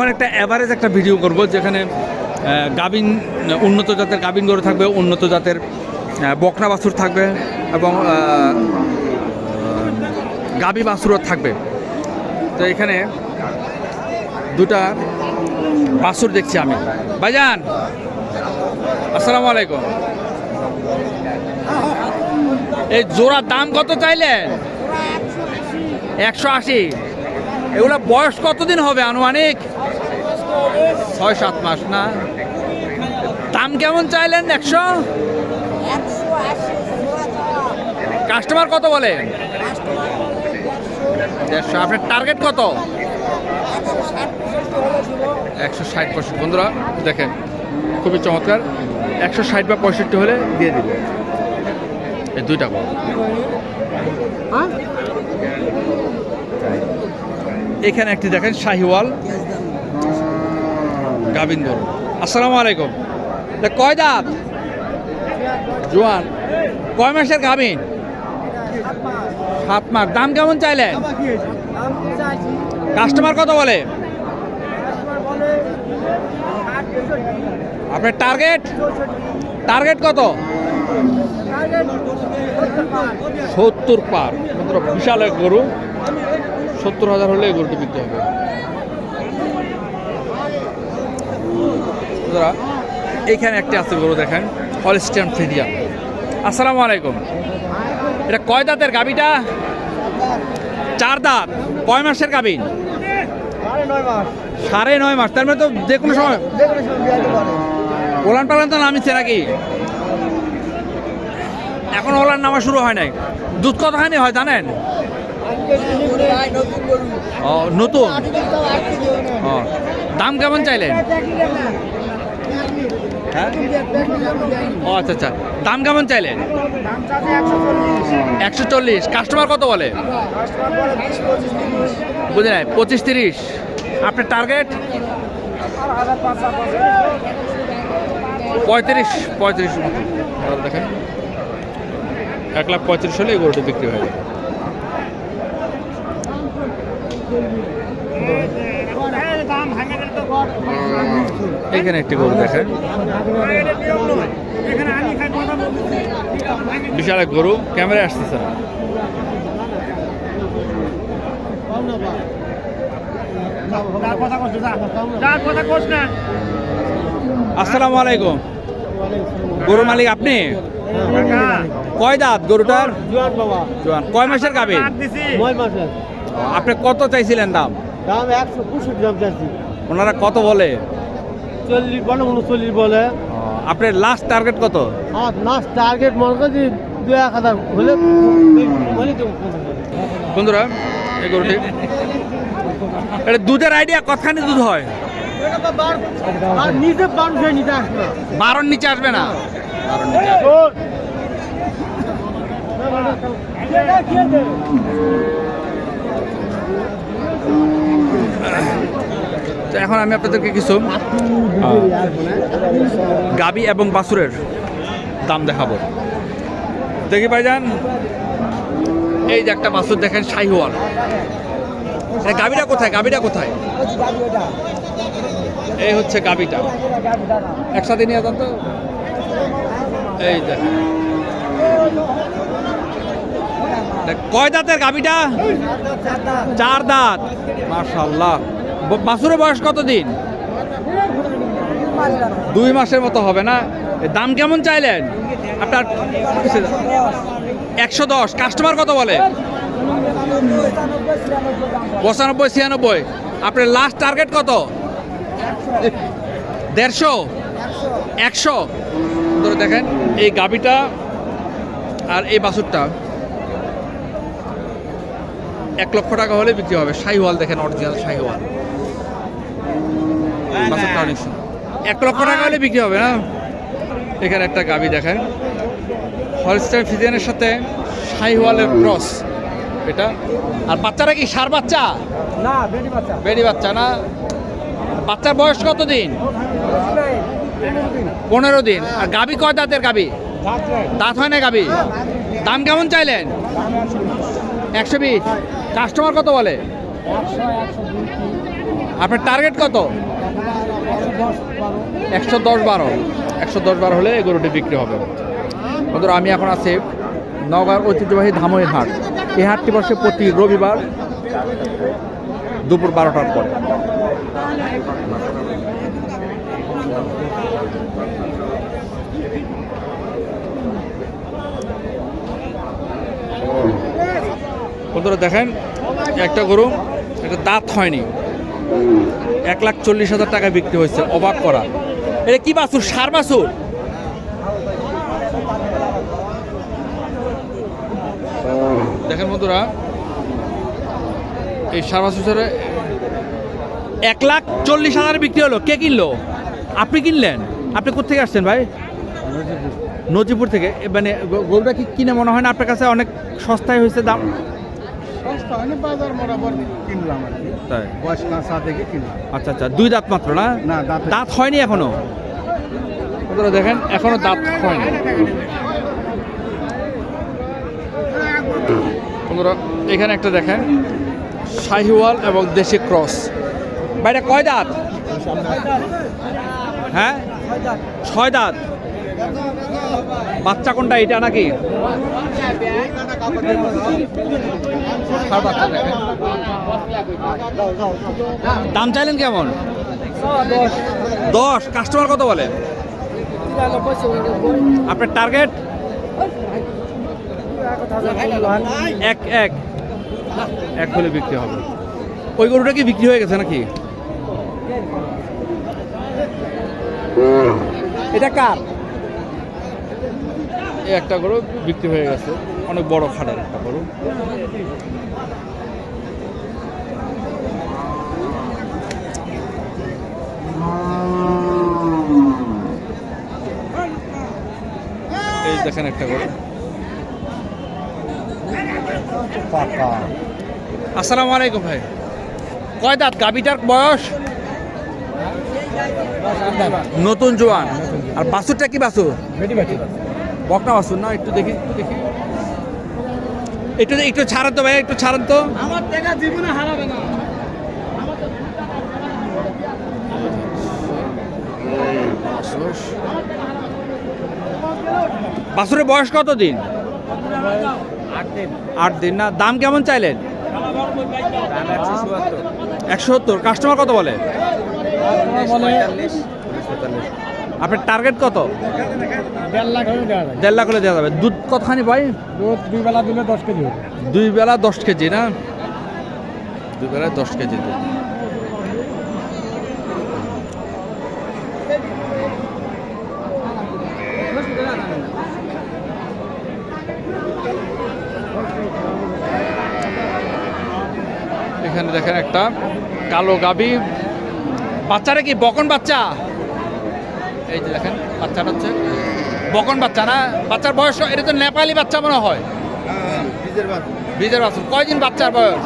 এখন একটা অ্যাভারেজ একটা ভিডিও করব যেখানে গাভিন, উন্নত জাতের গাভিন গরু থাকবে, উন্নত জাতের বকনা বাছুর থাকবে এবং গাভী বাছুরও থাকবে। তো এখানে দুটা বাছুর দেখছি আমি। ভাইজান, আসসালামু আলাইকুম। এই জোড়ার দাম কত চাইলেন একশো আশি। এগুলো বয়স কতদিন হবে আনুমানিক? ছয় সাত মাস, না? দাম কেমন চাইলেন, একশো? কাস্টমার কত বলে? দেড়শো। আপনার টার্গেট কত? একশো ষাট পঁয়ষট্টি। বন্ধুরা, দেখেন, খুবই চমৎকার। একশো ষাট বা পঁয়ষট্টি হলে দিয়ে দিবে। এই দুইটা গরু। এখানে একটি দেখেন শাহিওয়াল। গাবিন গরু আসসালামু আলাইকুম। কয় দাঁত? জোয়ান। কয় মাসের গাবিন? সাত মাস। দাম কেমন চাইলেন? কাস্টমার কত বলে? আপনার টার্গেট? টার্গেট কত? সত্তর পার। বিশাল এক গরু। সত্তর হাজার হলে গরুটি বিক্রি হবে। বন্ধুরা এইখানে একটি আছে গরু দেখেন হলস্টিয়ান ফ্রিডিয়া আসসালামু আলাইকুম। এটা কয় দাঁতের গাবিটা চার দাঁত। কয় মাসের গাবিন সাড়ে নয় মাস। তার মানে তো যে কোনো সময় ওলান পালান তো নামিচ্ছে নাকি? এখন ওলান নামা শুরু হয় নাই। দুধ কত হয়নি হয় জানেন? ও, নতুন? দাম কেমন চাইলেন? হ্যাঁ ও আচ্ছা আচ্ছা। দাম কেমন চাইলেন? একশো চল্লিশ। কাস্টমার কত বলে? বুঝে নাই, পঁচিশ তিরিশ। আপনার টার্গেট? পঁয়ত্রিশ পঁয়ত্রিশ। দেখেন। এক লাখ পঁয়ত্রিশ হলে এই গরুটি বিক্রি হয়ে যাবে। এখানে একটি গরু দেখেন। বিশাল এক গরু ক্যামেরায় আসতেছে না। আসসালামু আলাইকুম। গরু মালিক আপনি? কয় দাঁত গরুটার? জোয়ান। কয় মাসের গাবে আপনি কত চাইছিলেন দাম? দাম একশো পঁয়ষট্টি দাম চাচ্ছি ওনারা কত বলে? চল্লিশ বলে উনচল্লিশ বলে। আপনার লাস্ট টার্গেট কত? আর নাচ টার্গেট মনে করছি দু এক হাজার হলে বন্ধুরা এই গরুটি। এটা দুধের আইডিয়া কতখানি দুধ হয়? আর নিচে বারোর নিচে আসবে না? বারোর নিচে তো এখন আমি আপনাদেরকে কিছু গাবি এবং বাছুরের দাম দেখাবো। দেখি ভাইজান এই যে একটা বাছুর দেখেন শাহিওয়াল। এই গাবিটা কোথায় গাবিটা কোথায়? এই হচ্ছে গাবিটা। একসাথে নিয়ে যান তো। এই দেখেন দেখ, কয় দাঁতের গাবিটা? চার দাঁত। মাশাল্লাহ ব- বাছুরের বয়স কত দিন দুই মাসের মতো হবে না? দাম কেমন চাইলেন? আপনার একশো দশ। কাস্টমার কত বলে? পঁচানব্বই, ছিয়ানব্বই। আপনার লাস্ট টার্গেট কত? দেড়শো? একশো? ধরে দেখেন, এই গাবিটা আর এই বাছুরটা। এক লক্ষ টাকা হলে বিক্রি হবে। শাহিওয়াল দেখেন অরিজিনাল শাহিওয়াল। অনেক সুন্দর। এক লক্ষ টাকা হলে বিক্রি হবে না এখানে একটা গাবি দেখেন। হলস্টাইন ফিজিয়ানের সাথে শাহিওয়ালের ক্রস এটা? আর বাচ্চারা কি সার বাচ্চা? না বেটি বাচ্চা। বেরি বাচ্চা না? বাচ্চার বয়স কত দিন পনেরো দিন। আর গাবি কয় দাঁতের গাবি? দাঁত হয় না গাবি? দাম কেমন চাইলেন? একশো বিশ। কাস্টমার কত বলে? আপনার টার্গেট কত? একশো দশ বারো। একশো দশ বারো হলে গরুটি বিক্রি হবে। বন্ধুরা, আমি এখন আছি নগর ঐতিহ্যবাহী ধামই হাট। এই হাটটি বসে প্রতি রবিবার দুপুর বারোটার পরে। বন্ধুরা দেখেন একটা গরু একটা দাঁত হয়নি। এক লাখ চল্লিশ হাজার টাকা বিক্রি হয়েছে অবাক করা। এটা কি বাছুর সার বাছুর দেখেন বন্ধুরা এই সার বাছুরে এক লাখ চল্লিশ হাজার বিক্রি হলো। কে কিনলো? আপনি কিনলেন? আপনি কোথেকে আসছেন ভাই? নজিপুর। থেকে। মানে গরুটা কি কিনে মনে হয় না? আপনার কাছে অনেক সস্তায় হয়েছে দাম। সস্তা হয়নি বাজার বরাবর কিনলাম আর কি। তাই? বয়স না চা দেখে কিনলাম। আচ্ছা আচ্ছা দুই দাঁত মাত্র না? না দাঁত দাঁত হয়নি এখনও? দেখেন এখনও দাঁত হয়নি। বন্ধুরা এখানে একটা দেখেন শাহিওয়াল এবং দেশি ক্রস। বাইরে কয় দাঁত? হ্যাঁ? ছয় দাঁত। বাচ্চা কোনটা এটা নাকি। দাম চাইলেন কেমন? দশ। কাস্টমার কত বলে? আপনার টার্গেট এক এক। এক হলে বিক্রি হবে। ওই গরুটা কি বিক্রি হয়ে গেছে নাকি? এটা কার? এই একটা গরু বিক্রি হয়ে গেছে। অনেক বড় খাটার একটা গরু। এই দেখেন একটা গরু। আসসালামু আলাইকুম ভাই। কয় দাঁত? গাবিটার বয়স? নতুন জোয়ান। আর বাছুরটা কি বেটি বকনা বাছুর না? একটু দেখি একটু দেখি। একটু একটু ছাড়েন তো ভাই একটু ছাড়েন তো। আমার টাকা জীবনে হারাবে না। বাছুরের বয়স কত দিন আট দিন। না দাম কেমন চাইলেন? একশো সত্তর। কাস্টমার কত বলে? আপনার টার্গেট কত? দেড় লাখ হলে দেওয়া যায় দেড় লাখ হলে দেওয়া যাবে। দুধ কতখানি ভাই? দুধ দুই বেলা দিলে দশ কেজি দুই বেলা দশ কেজি না? দুই বেলায় দশ কেজি দুধ। এখানে দেখেন একটা কালো গাবি বাচ্চারা কি বকন বাচ্চা? এই যে দেখেন বাচ্চাটা হচ্ছে বকন বাচ্চা না? বাচ্চার বয়স এটা তো নেপালি বাচ্চা মনে হয়। বীজের বাছুর কয়দিন বাচ্চার বয়স?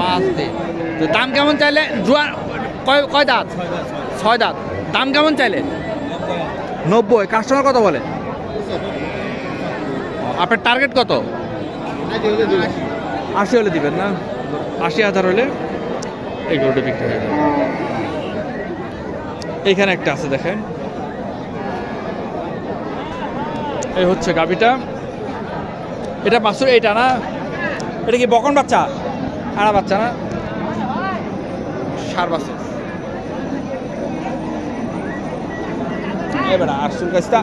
পাঁচ দিন তো দাম কেমন চাইলে? জোয়ান কয় কয় দাঁত? ছয় দাঁত দাম কেমন চাইলে? নব্বই। কাস্টমার কত বলে? আপনার টার্গেট কত? আশি হলে দিবেন। না? আশি হাজার হলে এই গরুটা বিক্রি হয়ে যাবে। এইখানে একটা আছে দেখেন। এই হচ্ছে গাবিটা এটা বাছুর এইটা না? এটা কি বকন বাচ্চা? আড়া বাচ্চা না? সার বাছুর এবার আসল গাছটা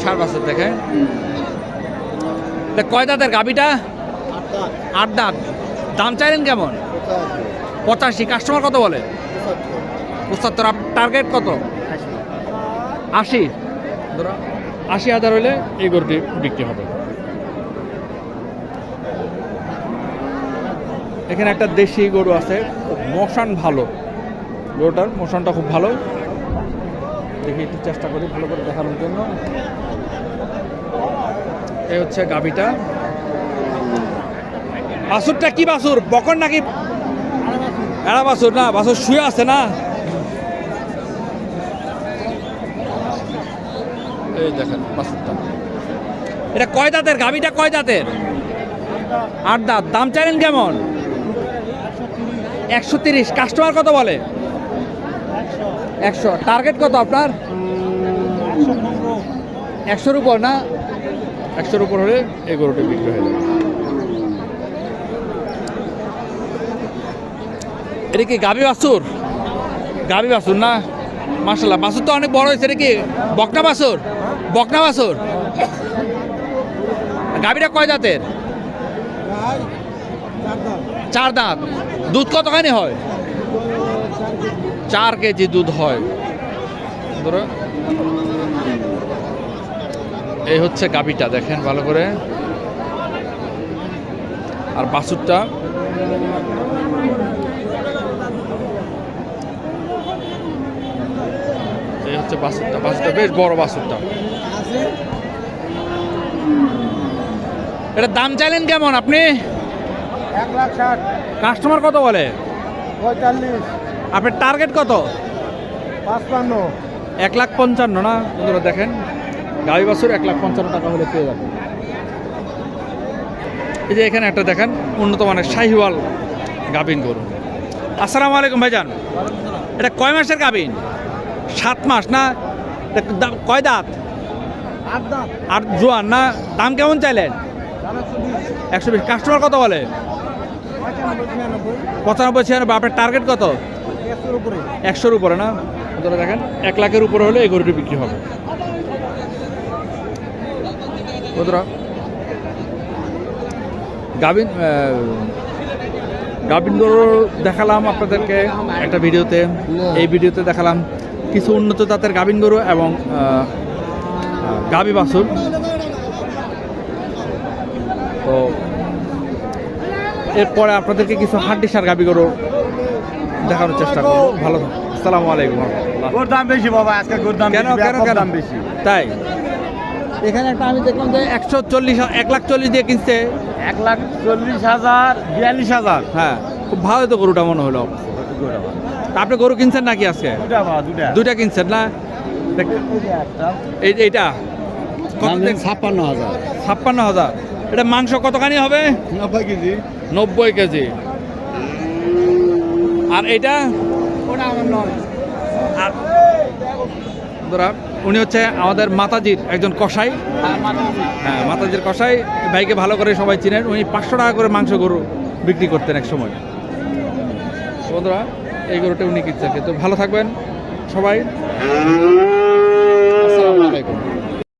সার দেখেন। এটা কয় দাঁতের গাবিটা আট দাঁত। দাম চাইলেন কেমন? পঁচাশি। কাস্টমার কত বলে? পঁচাত্তর। টার্গেট কত? আশি। আশি হাজার হলে এই গরুটি বিক্রি হবে। এখানে একটা দেশি গরু আছে মশান ভালো। গরুটার মশানটা খুব ভালো। দেখি একটু চেষ্টা করি ভালো করে দেখানোর জন্য। এই হচ্ছে গাবিটা বাছুরটা কি বাছুর? বকন নাকি এরা বাছুর না বাছুর শুয়ে আছে না। এই দেখেন বাছুরটা। এটা কয় দাঁতের? গাবিটা কয় দাঁতের? আট দাঁত। দাম চাইলেন কেমন? একশো তিরিশ। কাস্টমার কত বলে? একশো। টার্গেট কত আপনার? একশোর উপর না? একশোর উপর হলে এই গরুটি বিক্রি হয়ে যাবে। এটা কি গাবি বাছুর? গাবি বাছুর না। মাসাল্লাহ বাছুর তো অনেক বড় হয়েছে, এটা কি বকনা বাছুর? বকনা বাছুর? গাবিটা কয় দাঁতের চার দাঁত। দুধ কতখানি হয়? চার কেজি দুধ হয়। এই হচ্ছে গাবিটা, দেখেন ভালো করে। আর বাছুরটা এই হচ্ছে বাছুরটা। বাছুরটা বেশ বড় বাছুরটা। এটা দাম চাইলেন কেমন আপনি? এক লাখ ষাট। কাস্টমার কত বলে? পঁয়তাল্লিশ। আপনার টার্গেট কত? পাঁচপান্ন। এক লাখ পঞ্চান্ন না? বন্ধুরা দেখেন গাড়ি বাছুর এক লাখ পঞ্চান্ন টাকা হলে পেয়ে যাবেন। এই যে এখানে একটা দেখেন উন্নত মানের শাহিওয়াল গাবিন গরু। আসসালামু আলাইকুম ভাইজান। এটা কয় মাসের গাবিন সাত মাস না? কয় দাঁত? আর জোয়ান না? দাম কেমন চাইলেন? একশো বিশ। কাস্টমার কত বলে? পঁচানব্বই ছিয়ানব্বই। আপনার টার্গেট কত? একশোর উপরে। না? দেখেন এক লাখের উপরে হলে এই গরুটি বিক্রি হবে। বন্ধুরা গাবিন গাবিন গরু দেখালাম আপনাদেরকে একটা ভিডিওতে। এই ভিডিওতে দেখালাম কিছু উন্নত জাতের গাবিন গরু এবং আহ, বাছুর। তো এরপরে আপনাদেরকে কিছু হাড্ডি সার গাবি গরু দেখানোর চেষ্টা করব। ভালো। আসসালামু আলাইকুম গোর দাম বেশি বাবা আজকে গোর দাম কেন কেন কেন? দাম বেশি। তাই? এখানে একটা আমি দেখলাম যে একশো চল্লিশ এক লাখ চল্লিশ দিয়ে কিনছে। এক লাখ চল্লিশ হাজার বিয়াল্লিশ হাজার। হ্যাঁ খুব ভালো তো গরুটা মনে হলো। আপনি গরু কিনছেন নাকি আজকে? দুইটা কিনছেন না? এইটা? ছাপ্পান্ন হাজার। ছাপ্পান্ন হাজার। এটা মাংস কতখানি হবে? নব্বই কেজি। নব্বই কেজি। আর এটা উনি হচ্ছে আমাদের মাতাজির একজন কসাই। হ্যাঁ মাতাজির কসাই। ভাইকে ভালো করে সবাই চিনেন। উনি পাঁচশো টাকা করে মাংস গরু বিক্রি করতেন এক সময় বন্ধুরা এই গরুটা উনি কিনছেন। তো ভালো থাকবেন সবাই। আসসালামু আলাইকুম।